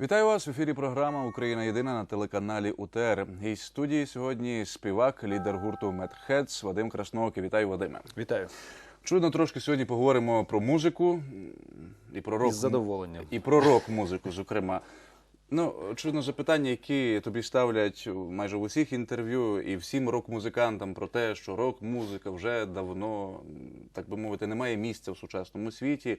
Вітаю вас в ефірі. Програма Україна Єдина на телеканалі УТР. І студії сьогодні співак, лідер гурту Медхедс Вадим Красноокий. Вітаю, Вадиме. Вітаю Чудно трошки сьогодні поговоримо про музику і про рок із задоволенням. і про рок-музику, зокрема. Ну, очевидно, запитання, які тобі ставлять майже в усіх інтерв'ю і всім рок-музикантам про те, що рок-музика вже давно, так би мовити, не має місця в сучасному світі,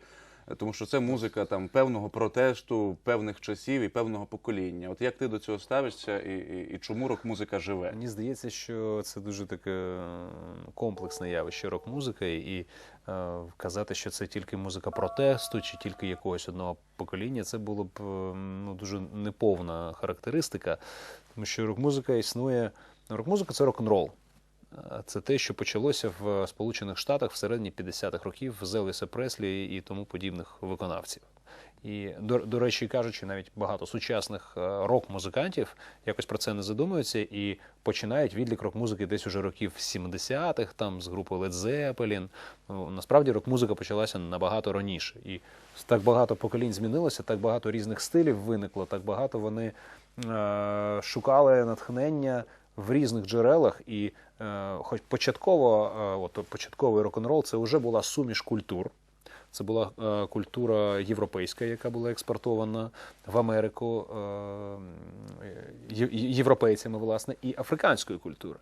тому що це музика там певного протесту, певних часів і певного покоління. От як ти до цього ставишся, і, і, і чому рок-музика живе? Мені здається, що це дуже таке е, комплексне явище рок-музика, і казати, що це тільки музика протесту чи тільки якогось одного покоління, це було б е, ну, дуже неповна характеристика, тому що рок-музика існує. ну, Рок-музика це рок-н-рол. Е, Це те, що почалося в Сполучених Штатах в середині 50-х років з Елвіса Преслі і тому подібних виконавців. І до, до речі, кажучи, навіть багато сучасних е, рок-музикантів якось про це не задумуються і починають відлік рок-музики десь уже років 70-х, там з групи Led Zeppelin. Ну, насправді рок-музика почалася набагато раніше. І так багато поколінь змінилося, так багато різних стилів виникло, так багато вони е, шукали натхнення в різних джерелах, і е, хоч початково, е, от початковий рок-н-рол це вже була суміш культур. Це була е, культура європейська, яка була експортована в Америку е, європейцями, власне, і африканської культури,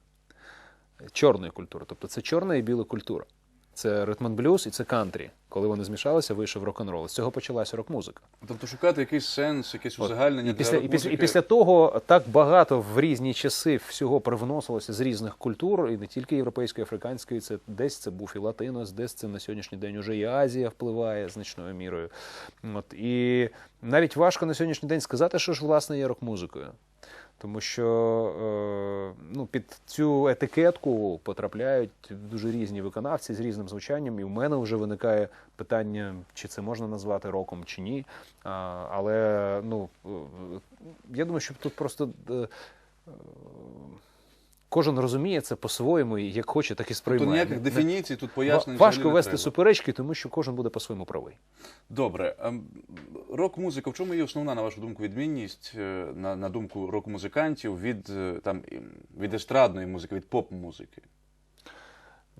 чорної культури. Тобто це чорна і біла культура. Це ритм блюз і це кантрі. Коли вони змішалися, вийшов рок-н-рол. З цього почалася рок-музика. Тобто шукати якийсь сенс, якесь узагальнення І після, для і, після, і після того так багато в різні часи всього привносилося з різних культур, і не тільки європейської, африканської. Це десь це був і латинос, десь це на сьогоднішній день уже і Азія впливає значною мірою. От і навіть важко на сьогоднішній день сказати, що ж власне є рок-музикою. Тому що е, ну, під цю етикетку потрапляють дуже різні виконавці з різним звучанням, і в мене вже виникає питання, чи це можна назвати роком, чи ні. Але ну, е, я думаю, що тут просто е, кожен розуміє це по-своєму, і як хоче, так і сприймає. Тут ніяких дефініцій тут пояснень Важко вести треба. суперечки, тому що кожен буде по-своєму правий. Добре, ем, рок-музика, в чому є основна, на вашу думку, відмінність, е, на, на думку рок-музикантів від, е, там, ім, від естрадної музики, від поп-музики?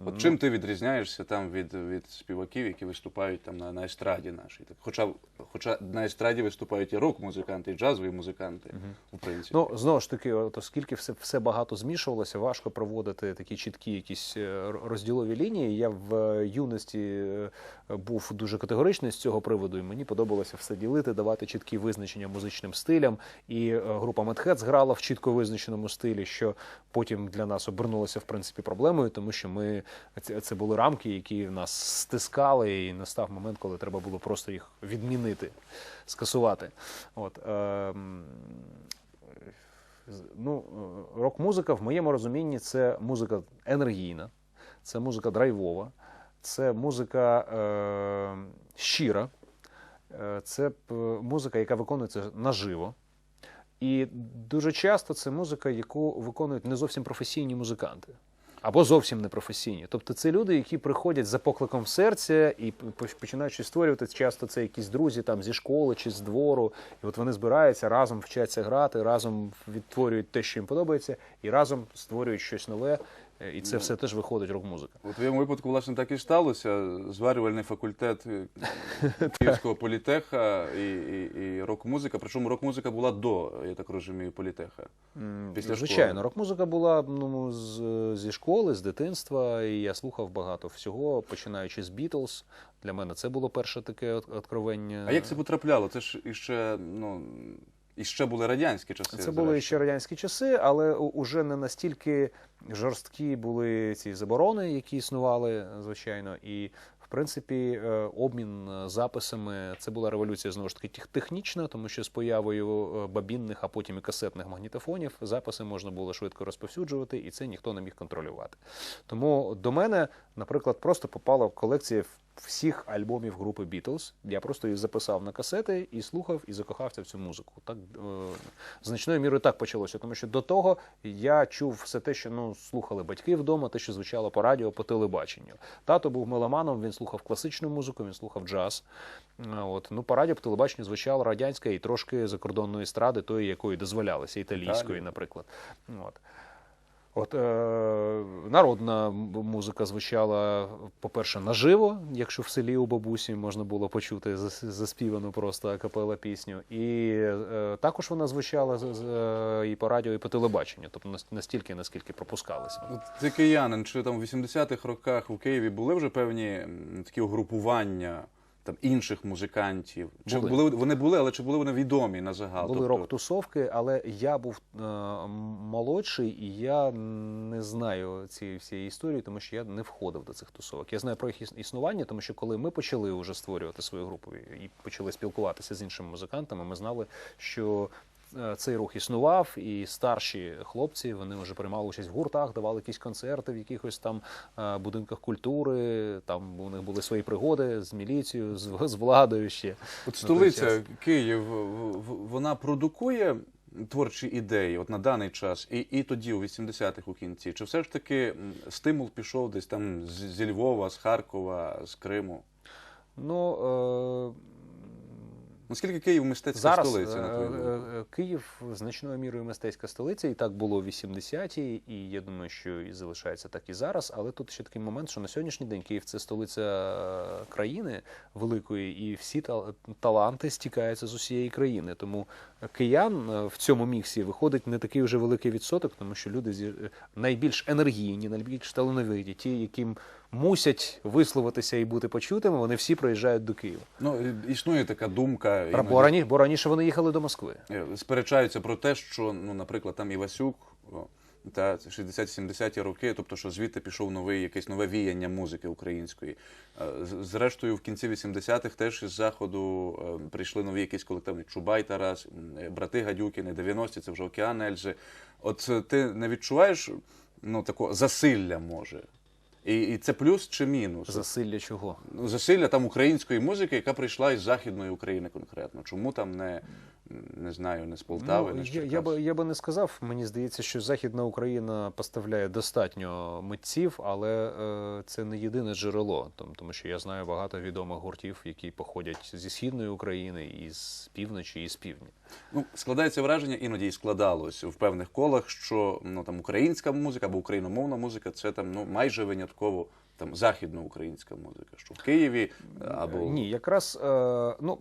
От Ну, чим ти відрізняєшся там від, від співаків, які виступають там на, на естраді нашій? Так, хоча, хоча на естраді виступають і рок-музиканти, і джазові музиканти, в принципі. Ну знову ж таки, от оскільки все, все багато змішувалося, важко проводити такі чіткі якісь е, розділові лінії. Я в е, юності е, був дуже категоричний з цього приводу, і мені подобалося все ділити, давати чіткі визначення музичним стилям. І група Медхедс грала в чітко визначеному стилі, що потім для нас обернулося в принципі проблемою, тому що ми це, були рамки, які нас стискали, і настав момент, коли треба було просто їх відмінити, скасувати. От. ем, ну, е, рок-музика в моєму розумінні це музика енергійна, це музика драйвова, це музика е, щира, це музика, яка виконується наживо. І дуже часто це музика, яку виконують не зовсім професійні музиканти. Або зовсім непрофесійні. Тобто це люди, які приходять за покликом серця і починаючи створювати. Часто це якісь друзі там зі школи чи з двору. І от вони збираються, разом вчаться грати, разом відтворюють те, що їм подобається, і разом створюють щось нове. Е, І це все теж виходить рок-музика. У твоєму випадку, власне, так і сталося. Зварювальний факультет Київського політеха і, і, і рок-музика. Причому рок-музика була до, я так розумію, політеха. Після Звичайно, школи. рок-музика була ну, з, зі школи, з дитинства, і я слухав багато всього, починаючи з Бітлз. Для мене це було перше таке откровення. А як це потрапляло? Це ж іще, ну, іще були радянські часи. Це були ще радянські часи, але уже не настільки жорсткі були ці заборони, які існували, звичайно. І в принципі, е, обмін е, записами це була революція знову ж таки технічна, тому що з появою е, бабінних, а потім і касетних магнітофонів записи можна було швидко розповсюджувати, і це ніхто не міг контролювати. Тому до мене, наприклад, просто попала колекція всіх альбомів групи Beatles. Я просто їх записав на касети і слухав, і закохався в цю музику. Так е, значною мірою так почалося, тому що до того я чув все те, що ну слухали батьки вдома, те, що звучало по радіо, по телебаченню. Тато був меломаном, він слухав класичну музику, він слухав джаз. От ну по радіо, по телебаченню звучала радянська і трошки закордонної естради, тої, якої дозволялося, італійської, наприклад. От. От е, народна музика звучала, по-перше, наживо, якщо в селі у бабусі можна було почути заспівану просто акапела пісню. І е, також вона звучала з- з- е, і по радіо, і по телебаченню, тобто настільки, наскільки пропускалися. От ти киянин, чи там в 80-х роках у Києві були вже певні такі угрупування там інших музикантів? Чи Були. були вони були, але чи були вони відомі на загал? Були Тобто- рок-тусовки, але я був е, молодший і я не знаю цієї всієї історії, тому що я не входив до цих тусовок. Я знаю про їх існування, тому що коли ми почали вже створювати свою групу і почали спілкуватися з іншими музикантами, ми знали, що цей рух існував, і старші хлопці вони вже приймали участь в гуртах, давали якісь концерти в якихось там е, будинках культури. Там у них були свої пригоди з міліцією, з, з владою ще. От столиця. Київ, вона продукує творчі ідеї от на даний час, і, і тоді, у 80-х у кінці. Чи все ж таки стимул пішов десь там зі Львова, з Харкова, з Криму? Ну, е, Наскільки Київ мистецька Зараз столиця, е, на твою думку? е, е, Київ значною мірою мистецька столиця, і так було в 80-ті, і я думаю, що і залишається так і зараз. Але тут ще такий момент, що на сьогоднішній день Київ це столиця е, країни великої, і всі та- таланти стікаються з усієї країни. Тому киян е, в цьому міксі виходить не такий вже великий відсоток, тому що люди е, найбільш енергійні, найбільш талановиті, ті, яким мусять висловитися і бути почутими, вони всі приїжджають до Києва. Ну, існує така думка. Бо іноді, раніше, бо раніше вони їхали до Москви. е, Сперечаються про те, що, ну, наприклад, там Івасюк. Та 60-70-ті роки, тобто, що звідти пішов новий якесь нове віяння музики української. Е, Зрештою, в кінці 80-х теж із заходу е, прийшли нові якісь колективні Чубай Тарас, брати Гадюкіни, 90-ті, це вже Океан Ельзи. От ти не відчуваєш ну, такого засилля, може? І, і це плюс чи мінус? Засилля чого? Ну, засилля там української музики, яка прийшла із Західної України конкретно. Чому там не, не знаю, не з Полтави, не ну, з я, я, би, я би не сказав. Мені здається, що Західна Україна поставляє достатньо митців, але е, це не єдине джерело. Тому, тому що я знаю багато відомих гуртів, які походять зі східної України, і з півночі, і з півдня. Ну, складається враження, іноді і складалось в певних колах, що ну, там, українська музика або україномовна музика це там, ну, майже винятково там, західноукраїнська музика. Що в Києві або Ні, якраз е, ну,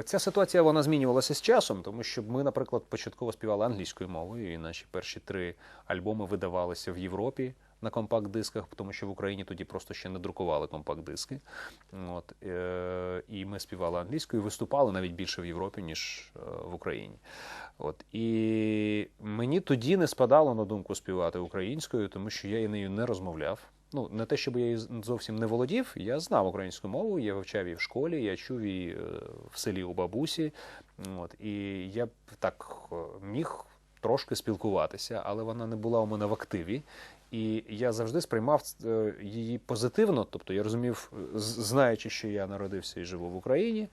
е, ця ситуація вона змінювалася з часом, тому що ми, наприклад, початково співали англійською мовою, і наші перші три альбоми видавалися в Європі на компакт-дисках, тому що в Україні тоді просто ще не друкували компакт-диски. От, е, і ми співали англійською, виступали навіть більше в Європі, ніж е, в Україні. От, і мені тоді не спадало на думку співати українською, тому що я і нею не розмовляв. Ну, не те, щоб я її зовсім не володів, я знав українську мову, я вивчав її в школі, я чув її е, в селі у бабусі. От, і я так міг трошки спілкуватися, але вона не була у мене в активі. І я завжди сприймав е, її позитивно. Тобто я розумів, е, знаючи, що я народився і живу в Україні,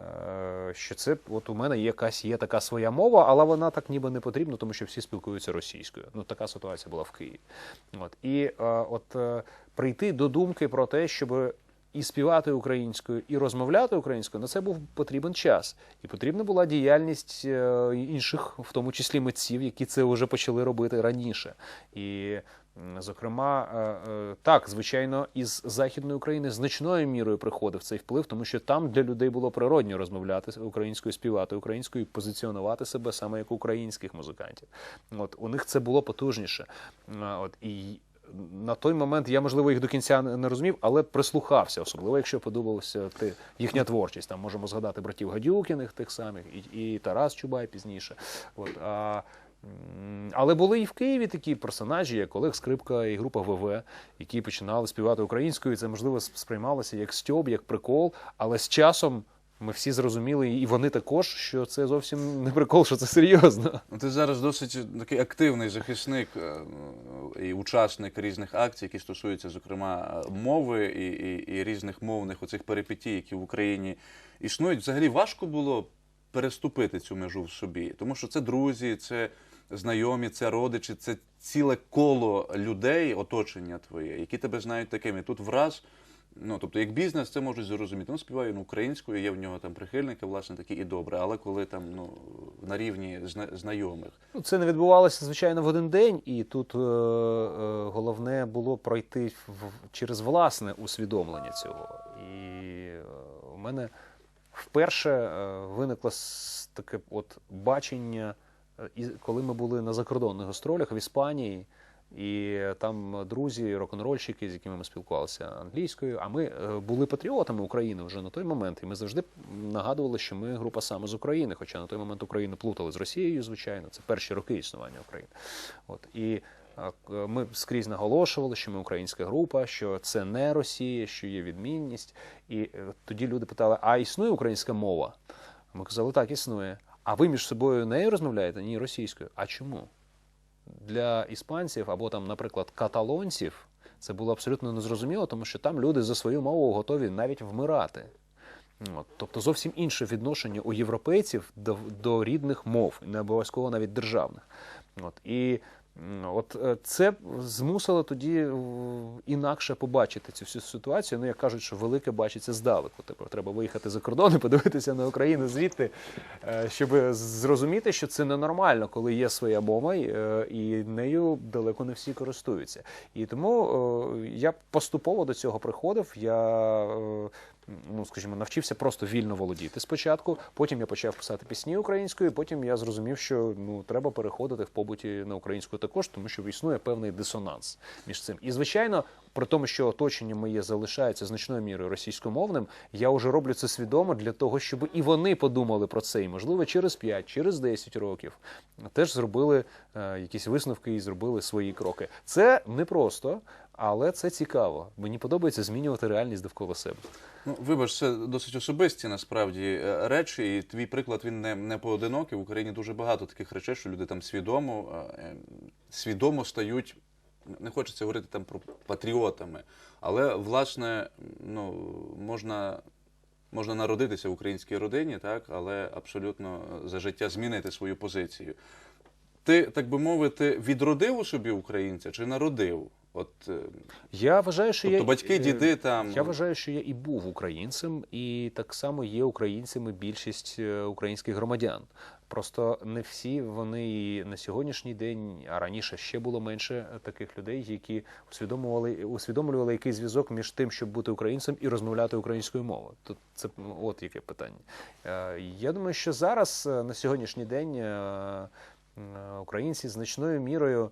е, що це от у мене є якась є така своя мова, але вона так ніби не потрібна, тому що всі спілкуються російською. Ну така ситуація була в Києві. От і от прийти до думки про те, щоб і співати українською, і розмовляти українською, на це був потрібен час. І потрібна була діяльність інших, в тому числі митців, які це вже почали робити раніше. І Зокрема, е, е, так, звичайно, із Західної України значною мірою приходив цей вплив, тому що там для людей було природньо розмовляти українською, співати українською, позиціонувати себе саме як українських музикантів. От у них це було потужніше. От і на той момент я, можливо, їх до кінця не розумів, але прислухався, особливо якщо подобалася ти, їхня творчість. Там можемо згадати братів Гадюкіних, тих самих, і, і Тарас Чубай пізніше. От, а, але були і в Києві такі персонажі, як Олег Скрипка і група ВВ, які починали співати українською. Це можливо сприймалося як стьоб, як прикол, але з часом Ми всі зрозуміли, і вони також, що це зовсім не прикол, що це серйозно. Ну, ти зараз досить такий активний захисник е, і учасник різних акцій, які стосуються, зокрема, мови і, і, і різних мовних оцих перипетій, які в Україні існують. Взагалі важко було переступити цю межу в собі, тому що це друзі, це знайомі, це родичі, це ціле коло людей, оточення твоє, які тебе знають такими. Тут враз. Ну, тобто, як бізнес, це можуть зрозуміти. Ну, співає він українською, є в нього там прихильники, власне, такі і добре. Але коли там ну, на рівні зна- знайомих, Ну, це не відбувалося, звичайно, в один день, і тут е, е, головне було пройти в, через власне усвідомлення цього. І е, у мене вперше е, виникло таке от бачення, і коли ми були на закордонних гастролях в Іспанії. І там друзі, рок-н-рольщики, з якими ми спілкувалися англійською. А ми е, були патріотами України вже на той момент. І ми завжди нагадували, що ми група саме з України. Хоча на той момент Україну плутали з Росією, звичайно. Це перші роки існування України. От і е, ми скрізь наголошували, що ми українська група, що це не Росія, що є відмінність. І е, тоді люди питали: а існує українська мова? Ми казали, так, існує. А ви між собою нею розмовляєте? Ні, російською. А чому? для іспанців або там, наприклад, каталонців це було абсолютно незрозуміло, тому що там люди за свою мову готові навіть вмирати. От, тобто зовсім інше відношення у європейців до, до рідних мов, не обов'язково навіть державних. От, і от е, це змусило тоді е, інакше побачити цю всю ситуацію. Ну, як кажуть, що велике бачиться здалеку. Тепер треба виїхати за кордон і подивитися на Україну звідти, е, щоб зрозуміти, що це ненормально, коли є своя мова, і нею далеко не всі користуються. І тому я поступово до цього приходив. Я ну, скажімо, навчився просто вільно володіти спочатку. Потім я почав писати пісні українською. Потім я зрозумів, що ну треба переходити в побуті на українську також, тому що існує певний дисонанс між цим. І звичайно, при тому, що оточення моє залишається значною мірою російськомовним, я вже роблю це свідомо для того, щоб і вони подумали про це, і можливо через 5, через 10 років теж зробили е, якісь висновки і зробили свої кроки. Це непросто, але це цікаво. Мені подобається змінювати реальність довкола себе. Ну, вибач, це досить особисті насправді е, речі, і твій приклад він не, не поодинокий. В Україні дуже багато таких речей, що люди там свідомо, е, е, свідомо стають, не хочеться говорити там про патріотами, але власне ну, можна. Можна народитися в українській родині, так, але абсолютно за життя змінити свою позицію. Ти, так би мовити, відродив у собі українця чи народив? От, е, Я вважаю, що тобто я батьки, е, діди там. Я вважаю, що я і був українцем, і так само є українцями більшість е, українських громадян. Просто не всі вони на сьогоднішній день, а раніше ще було менше таких людей, які усвідомлювали, усвідомлювали який зв'язок між тим, щоб бути українцем і розмовляти українською мовою. Тут це от яке питання. Я думаю, що зараз на сьогоднішній день українці значною мірою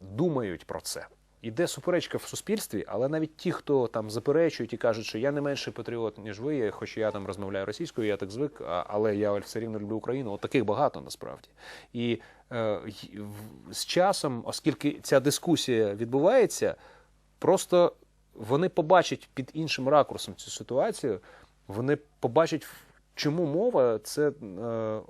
думають про це. Іде суперечка в суспільстві, але навіть ті, хто там заперечують і кажуть, що я не менший патріот, ніж ви, хоч я там розмовляю російською, я так звик, але я все рівно люблю Україну. От таких багато насправді. І е, з часом, оскільки ця дискусія відбувається, просто вони побачать під іншим ракурсом цю ситуацію, вони побачать, чому мова це. Е,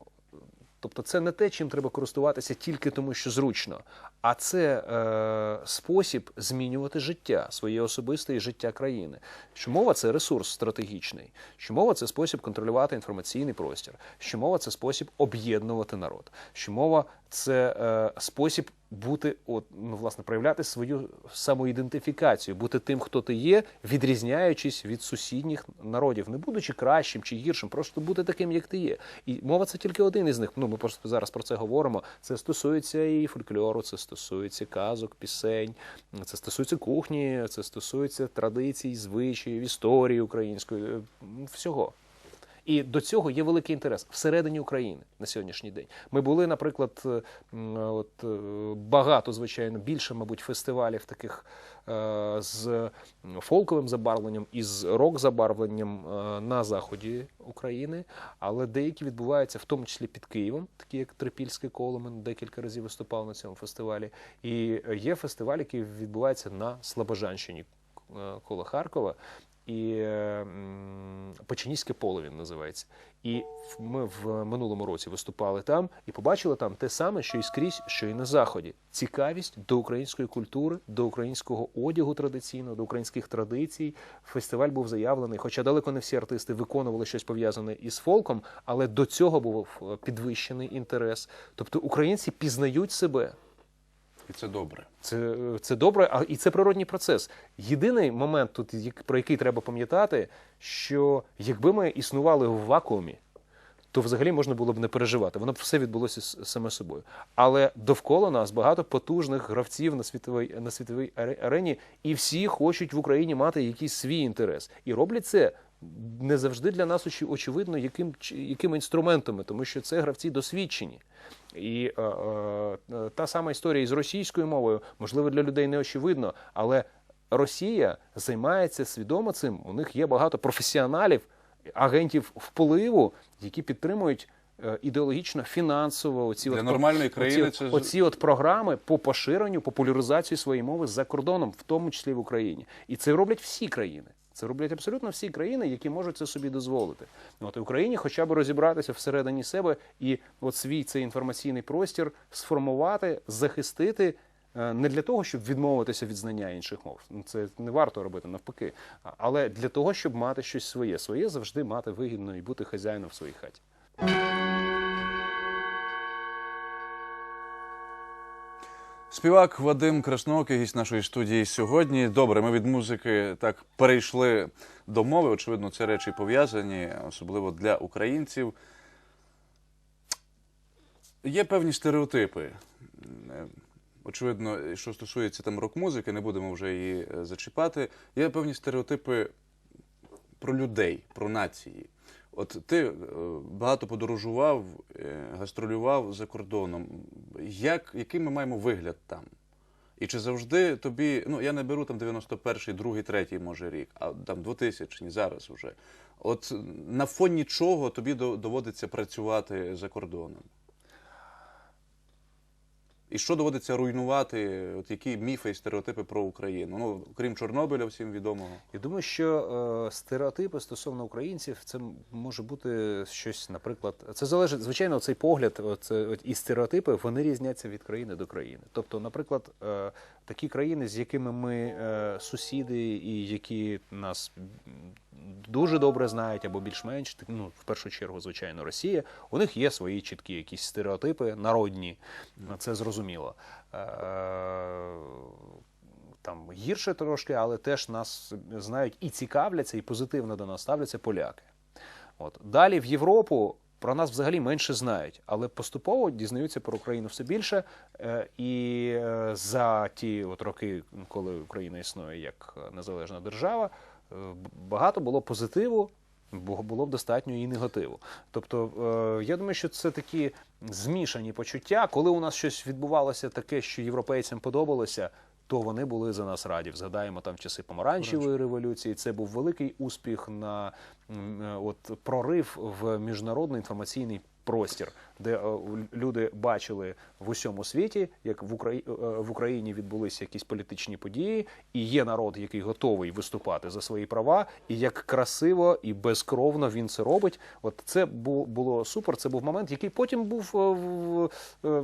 Тобто це не те, чим треба користуватися тільки тому, що зручно, а це е, спосіб змінювати життя, своє особисте і життя країни. Що мова це ресурс стратегічний, що мова це спосіб контролювати інформаційний простір, що мова це спосіб об'єднувати народ, що мова це е, спосіб бути, от, ну, власне, проявляти свою самоідентифікацію, бути тим, хто ти є, відрізняючись від сусідніх народів, не будучи кращим чи гіршим, просто бути таким, як ти є. І мова це тільки один із них. Ну, ми просто зараз про це говоримо. Це стосується і фольклору, це стосується казок, пісень, це стосується кухні, це стосується традицій, звичаїв, історії української, е, всього. І до цього є великий інтерес всередині України на сьогоднішній день. Ми були, наприклад, е, от, е, багато, звичайно, більше, мабуть, фестивалів таких е, з фолковим забарвленням і з рок-забарвленням е, на заході України, але деякі відбуваються в тому числі під Києвом, такі як Трипільський коломен, декілька разів виступав на цьому фестивалі. І є фестиваль, який відбувається на Слобожанщині е, коло Харкова. І Печеніське поле він називається. І ми в минулому році виступали там і побачили там те саме, що і скрізь, що і на заході. Цікавість до української культури, до українського одягу традиційного, до українських традицій. Фестиваль був заявлений, хоча далеко не всі артисти виконували щось пов'язане із фолком, але до цього був е, підвищений інтерес. Тобто українці пізнають себе. І це добре. Це, це добре, а і це природній процес. Єдиний момент тут, про який треба пам'ятати, що якби ми існували в вакуумі, то взагалі можна було б не переживати. Воно б все відбулося саме собою. Але довкола нас багато потужних гравців на світовій, на світовій арені, і всі хочуть в Україні мати якийсь свій інтерес. І роблять це не завжди для нас очевидно, яким, якими інструментами, тому що це гравці досвідчені. І е, е, е, та сама історія із російською мовою, можливо, для людей не очевидно, але Росія займається свідомо цим. У них є багато професіоналів, агентів впливу, які підтримують е, ідеологічно, фінансово Для от, нормальної країни оці, це оці от програми по поширенню, популяризації своєї мови за кордоном, в тому числі в Україні. І це роблять всі країни. Це роблять абсолютно всі країни, які можуть це собі дозволити. От і Україні хоча б розібратися всередині себе і от свій цей інформаційний простір сформувати, захистити. е, Не для того, щоб відмовитися від знання інших мов, Ну, це не варто робити навпаки, але для того, щоб мати щось своє. Своє завжди мати вигідно і бути хазяїном в своїй хаті. Співак Вадим Красноокий, гість нашої студії сьогодні. Добре, ми від музики так перейшли до мови. Очевидно, це речі пов'язані, особливо для українців. Є певні стереотипи. Очевидно, що стосується там рок-музики, не будемо вже її е, зачіпати. Є певні стереотипи про людей, про нації. От ти е, багато подорожував, е, гастролював за кордоном. Як, який ми маємо вигляд там? І чи завжди тобі, ну я не беру там 91-й, 2-й, 3-й, може рік, а там 2000 зараз уже. От на фоні чого тобі до- доводиться працювати за кордоном? І що доводиться руйнувати? От які міфи і стереотипи про Україну? Ну, крім Чорнобиля, всім відомого. Я думаю, що е, стереотипи стосовно українців це може бути щось, наприклад, це залежить, звичайно, цей погляд, оце, от, і стереотипи вони різняться від країни до країни. Тобто, наприклад, е, такі країни, з якими ми е, сусіди, і які нас дуже добре знають або більш-менш, ну, в першу чергу, звичайно, Росія, у них є свої чіткі якісь стереотипи народні, це зрозуміло. Е, там гірше трошки, але теж нас знають і цікавляться, і позитивно до нас ставляться поляки. От. Далі в Європу про нас взагалі менше знають, але поступово дізнаються про Україну все більше. Е, І е, за ті от роки, коли Україна існує як незалежна держава, багато було позитиву. бо Було б достатньо і негативу. Тобто, е, я думаю, що це такі змішані почуття. Коли у нас щось відбувалося таке, що європейцям подобалося, то вони були за нас раді. Згадаємо там часи помаранчевої революції. Це був великий успіх на е, от прорив в міжнародний інформаційний простір, де е, люди бачили в усьому світі, як в Україні, в Україні відбулися якісь політичні події, і є народ, який готовий виступати за свої права, і як красиво і безкровно він це робить. От це бу- було супер. Це був момент, який потім був е, е,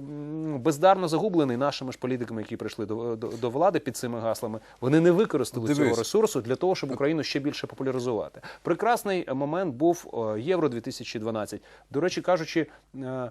бездарно загублений нашими ж політиками, які прийшли до, до, до влади під цими гаслами. Вони не використали Дивись. цього ресурсу для того, щоб Україну ще більше популяризувати. Прекрасний момент був е, Євро 2012. До речі, кажучи, е,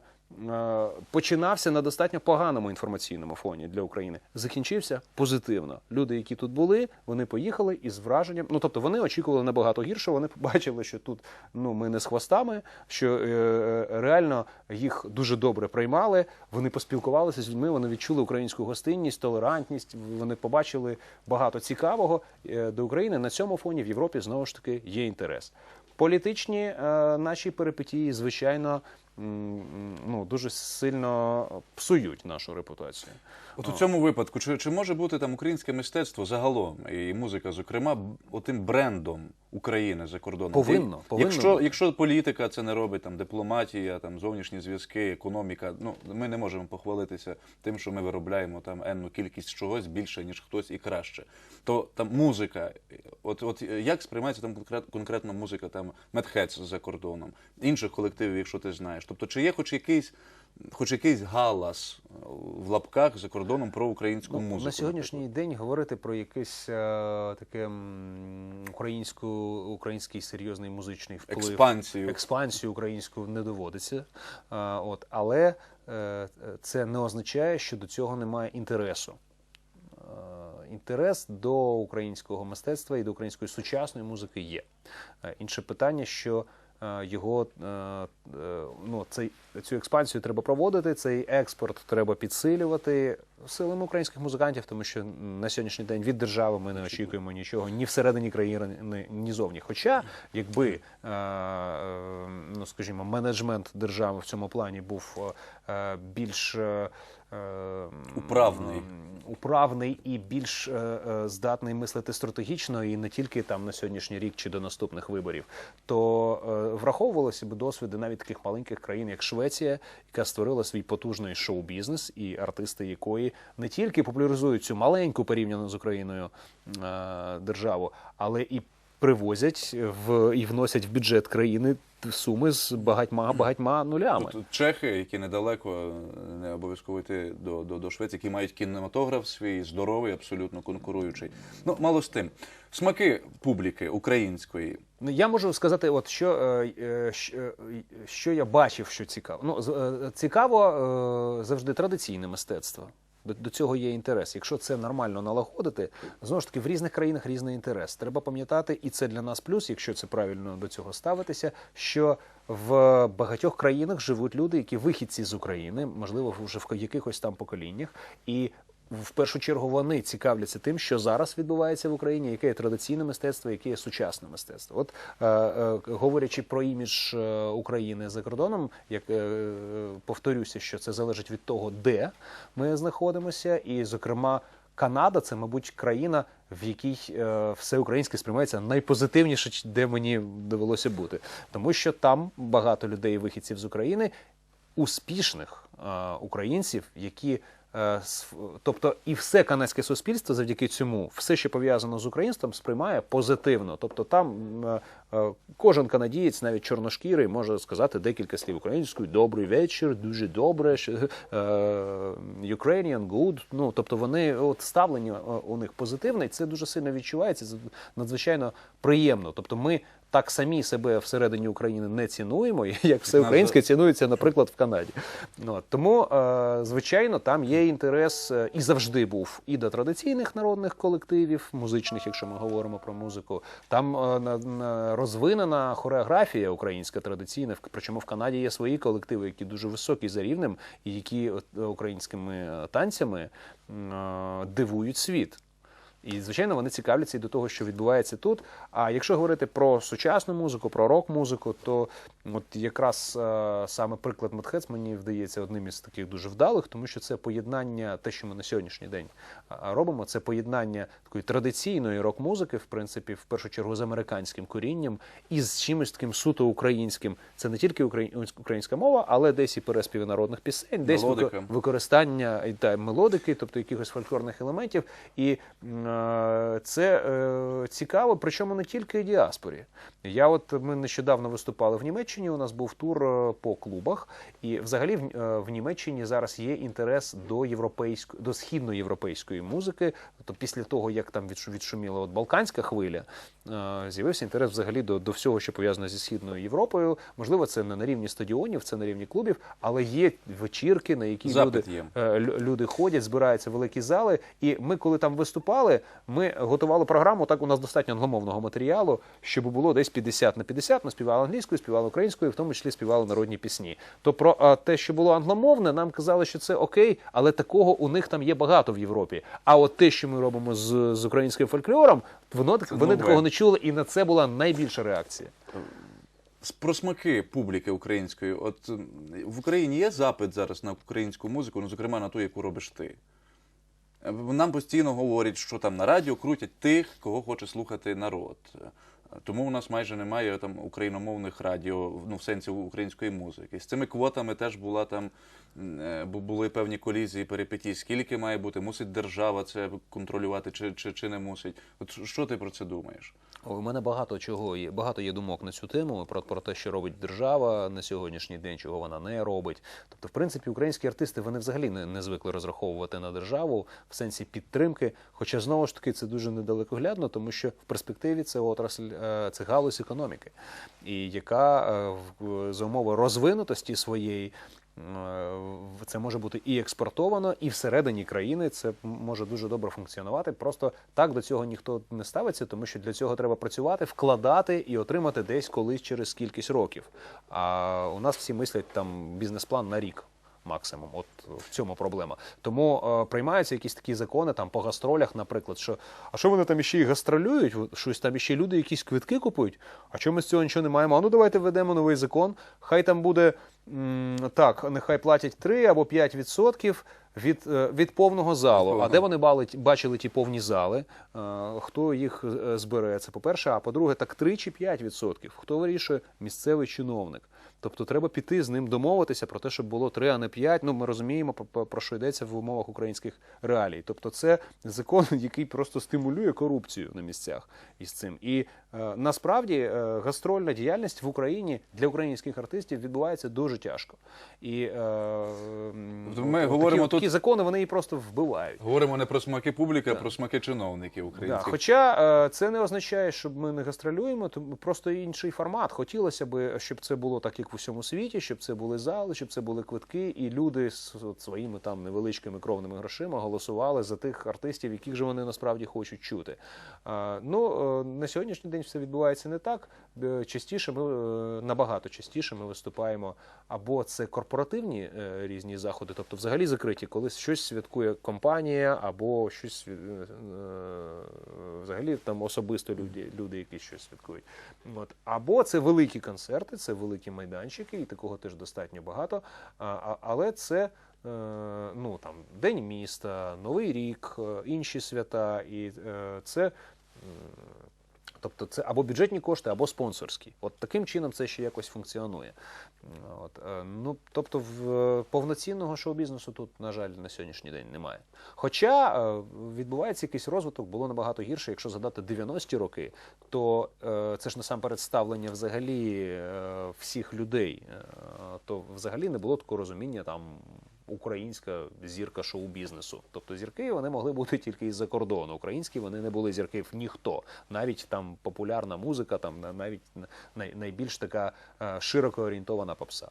е, починався на достатньо поганому інформаційному фоні для України. Закінчився позитивно. Люди, які тут були, вони поїхали із враженням. Ну тобто вони очікували набагато гірше. Вони побачили, що тут ну ми не з хвостами, що е, реально їх дуже добре приймали. Вони поспілкувалися з людьми, вони відчули українську гостинність, толерантність. Вони побачили багато цікавого до України. На цьому фоні в Європі знову ж таки є інтерес. Політичні е, наші перипетії, звичайно, ну, дуже сильно псують нашу репутацію. От у цьому випадку, чи, чи може бути там українське мистецтво загалом і музика, зокрема, отим брендом України за кордоном? Повинно, повинно Якщо, якщо політика це не робить, там дипломатія, там зовнішні зв'язки, економіка, ну ми не можемо похвалитися тим, що ми виробляємо там енну кількість чогось більше, ніж хтось і краще. То там музика, от, от як сприймається там конкретно музика там Медхец за кордоном, інших колективів, якщо ти знаєш. Тобто, чи є хоч якийсь. Хоч якийсь галас е, в лапках за кордоном про українську Ну, музику. на сьогоднішній день говорити про якийсь е, таке українську, український серйозний музичний вплив, Експансію. експансію українську не доводиться. А, от, але е, це не означає, що до цього немає інтересу. Е, Інтерес до українського мистецтва і до української сучасної музики є. Е, Інше питання, що е, його е, е, ну, цей, цю експансію треба проводити, цей експорт треба підсилювати силами українських музикантів, тому що на сьогоднішній день від держави ми не очікуємо нічого ні всередині країни, ні, ні зовні. Хоча, якби е, е, ну, скажімо, менеджмент держави в цьому плані був е, більш е, е, Управний. управний і більш е, е, здатний мислити стратегічно, і не тільки там на сьогоднішній рік чи до наступних виборів, то е, враховувалося б досвіди навіть таких маленьких країн, як Швеція, яка створила свій потужний шоу-бізнес, і артисти якої не тільки популяризують цю маленьку порівняно з Україною державу, але і привозять в і вносять в бюджет країни суми з багатьма багатьма нулями. От чехи, які недалеко, не обов'язково йти до, до, до Швеції, які мають кінематограф свій, здоровий, абсолютно конкуруючий. Ну, мало з тим. Смаки публіки української. Ну, я можу сказати, от що, е, е, що, е, що я бачив, що цікаво. Ну, цікаво завжди традиційне мистецтво. До, цього є інтерес. Якщо це нормально налагодити, знову ж таки в різних країнах різний інтерес. Треба пам'ятати, і це для нас плюс, якщо це правильно до цього ставитися. Що в багатьох країнах живуть люди, які вихідці з України, можливо, вже в якихось там поколіннях, і в першу чергу вони цікавляться тим, що зараз відбувається в Україні, яке є традиційне мистецтво, яке є сучасне мистецтво. От е, е, говорячи про імідж е, України за кордоном, як е, е, повторюся, що це залежить від того, де ми знаходимося, і зокрема. Канада це, мабуть, країна, в якій е, все українське сприймається найпозитивніше, де мені довелося бути, тому що там багато людей, вихідців з України, успішних е, українців, які тобто і все канадське суспільство завдяки цьому, все, що пов'язано з українством, сприймає позитивно. Тобто там е, е, кожен канадієць, навіть чорношкірий, може сказати декілька слів українською. Добрий вечір, дуже добре. е, Ukrainian, good. Ну тобто вони от ставлення е, у них позитивне, і це дуже сильно відчувається. Це надзвичайно приємно. Тобто ми. Так самі себе всередині України не цінуємо, як все українське цінується, наприклад, в Канаді. Ну, тому, е, звичайно, там є інтерес е, і завжди був і до традиційних народних колективів, музичних, якщо ми говоримо про музику. Там е, на, на розвинена хореографія українська традиційна. В- Причому в Канаді є свої колективи, які дуже високі за рівнем, і які українськими танцями дивують світ. І, звичайно, вони цікавляться і до того, що відбувається тут. А якщо говорити про сучасну музику, про рок-музику, то от якраз е, саме приклад Медхец мені вдається одним із таких дуже вдалих, тому що це поєднання, те, що ми на сьогоднішній день робимо, це поєднання такої традиційної рок-музики, в принципі, в першу чергу з американським корінням і з чимось таким суто українським. Це не тільки українська мова, але десь і переспіви народних пісень, десь Мелодика. використання і, та, мелодики, тобто якихось фольклорних елементів. І е, це е, цікаво, причому не тільки діаспорі. Я от ми нещодавно виступали в Німеччині. У нас був тур е, по клубах, і взагалі в, е, в Німеччині зараз є інтерес до європейської до східноєвропейської музики. Тобто, після того як там відшу- відшуміла от Балканська хвиля, е, з'явився інтерес взагалі до, до всього, що пов'язано зі східною Європою. Можливо, це не на рівні стадіонів, це на рівні клубів, але є вечірки, на які Запит люди є. люди ходять, збираються великі зали. І ми, коли там виступали, ми готували програму. Так у нас достатньо англомовного матеріалу, щоб було десь 50 на 50. Ми співали англійською, співали українською, в тому числі співали народні пісні. То про те, що було англомовне, нам казали, що це окей, але такого у них там є багато в Європі. А от те, що ми робимо з, з українським фольклором, воно так- вони нове. такого не чули, і на це була найбільша реакція. Про смаки публіки української. От в Україні є запит зараз на українську музику, ну зокрема на ту, яку робиш ти. Е, Нам постійно говорять, що там на радіо крутять тих, кого хоче слухати народ. Тому у нас майже немає там україномовних радіо, ну в сенсі української музики. З цими квотами теж була там були певні колізії, перипетії. Скільки має бути? Мусить держава це контролювати, чи, чи, чи не мусить? От що ти про це думаєш? У мене багато чого є, багато є думок на цю тему про, про те, що робить держава на сьогоднішній день, чого вона не робить. Тобто, в принципі, українські артисти вони взагалі не, не звикли розраховувати на державу в сенсі підтримки. Хоча знову ж таки це дуже недалекоглядно, тому що в перспективі це отрасль, е, це галузь економіки, і яка е, за умови розвинутості своєї. Це може бути і експортовано, і всередині країни це може дуже добре функціонувати. Просто так до цього ніхто не ставиться, тому що для цього треба працювати, вкладати і отримати десь колись через кількість років. А у нас всі мислять там бізнес-план на рік. Максимум, от в цьому проблема. Тому е, приймаються якісь такі закони там по гастролях, наприклад, що а що вони там іще й гастролюють? Щось там іще люди якісь квитки купують. А чому ми з цього нічого не маємо? А ну давайте введемо новий закон. Хай там буде м, так, нехай платять 3 або 5 відсотків від, е, від повного залу. А де вони бали, бачили ті повні зали? Е, Хто їх е, збере? Це по-перше, а по-друге, так 3 чи 5 відсотків. Хто вирішує? Місцевий чиновник. Тобто треба піти з ним домовитися про те, щоб було 3, а не 5. Ну, ми розуміємо, про- що йдеться в умовах українських реалій. Тобто, це закон, який просто стимулює корупцію на місцях із цим. І е, насправді е, гастрольна діяльність в Україні для українських артистів відбувається дуже тяжко. І е, Тобто ми от говоримо такі, тут- такі закони вони її просто вбивають. Говоримо не про смаки публіки, а про смаки чиновників Да. українських. Хоча е, це не означає, що ми не гастролюємо, то просто інший формат. Хотілося б, щоб це було так, як в усьому світі, щоб це були зали, щоб це були квитки, і люди з своїми там невеличкими кровними грошима голосували за тих артистів, яких же вони насправді хочуть чути. Ну е, на сьогоднішній день все відбувається не так. Е, Частіше ми е, набагато частіше ми виступаємо або це корпоративні різні заходи, тобто взагалі закриті, коли щось святкує компанія, або щось взагалі там особисто люди, люди якісь щось святкують. От. Або це великі концерти, це великі майданчики, і такого теж достатньо багато. Але це е, ну, там, День міста, Новий рік, е, інші свята, і е, це. Тобто це або бюджетні кошти, або спонсорські. От таким чином це ще якось функціонує. От, е, ну, тобто, в е, повноцінного шоу-бізнесу тут, на жаль, на сьогоднішній день немає. Хоча е, відбувається якийсь розвиток, було набагато гірше. Якщо задати 90-ті роки, то це ж насамперед ставлення взагалі всіх людей. То взагалі не було такого розуміння там. Українська зірка шоу-бізнесу. Тобто зірки вони могли бути тільки із-за кордону. Українські вони не були зірки ніхто. Навіть там популярна музика, там навіть найбільш така е, широко орієнтована попса.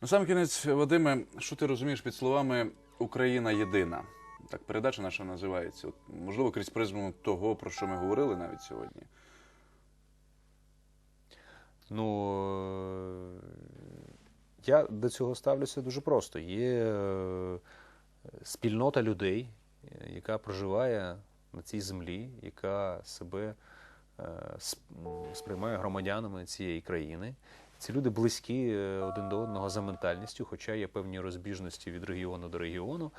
На сам кінець, Вадиме, що ти розумієш під словами Україна єдина? Так передача наша називається. От, можливо, крізь призму того, про що ми говорили навіть сьогодні. Ну е, я до цього ставлюся дуже просто. Є е, спільнота людей, е, яка проживає на цій землі, яка себе сприймає громадянами цієї країни. Ці люди близькі один до одного за ментальністю, хоча є певні розбіжності від регіону до регіону.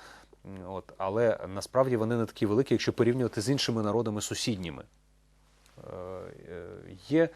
От, але насправді вони не такі великі, якщо порівнювати з іншими народами сусідніми. Є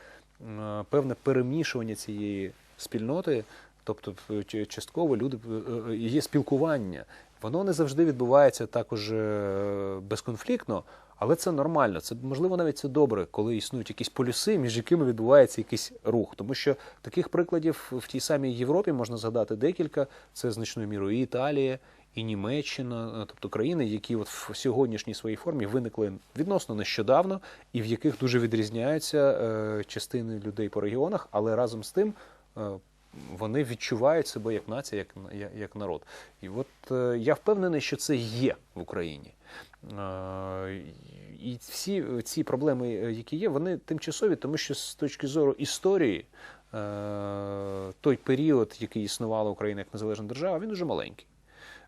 певне перемішування цієї спільноти, тобто е, частково люди е, е, є спілкування. Воно не завжди відбувається також е, безконфліктно, але це нормально. Це можливо навіть це добре, коли існують якісь полюси, між якими відбувається якийсь рух. Тому що таких прикладів в тій самій Європі можна згадати декілька. Це значною мірою і Італія, і Німеччина, е, тобто країни, які от в сьогоднішній своїй формі виникли відносно нещодавно, і в яких дуже відрізняються е, частини людей по регіонах, але разом з тим. е, Вони відчувають себе як нація, як, як, народ. І от е, я впевнений, що це є в Україні. Е, і всі ці проблеми, які є, вони тимчасові, тому що з точки зору історії, той період, який існувала Україна як незалежна держава, він дуже маленький.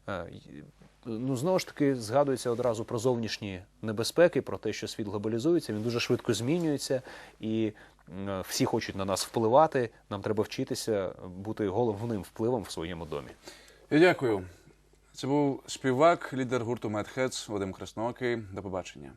Е, ну знову ж таки згадується одразу про зовнішні небезпеки, про те, що світ глобалізується, він дуже швидко змінюється, і всі хочуть на нас впливати. Нам треба вчитися бути головним впливом в своєму домі. Я дякую. Це був співак, лідер гурту Heads Вадим Красноокий. До побачення.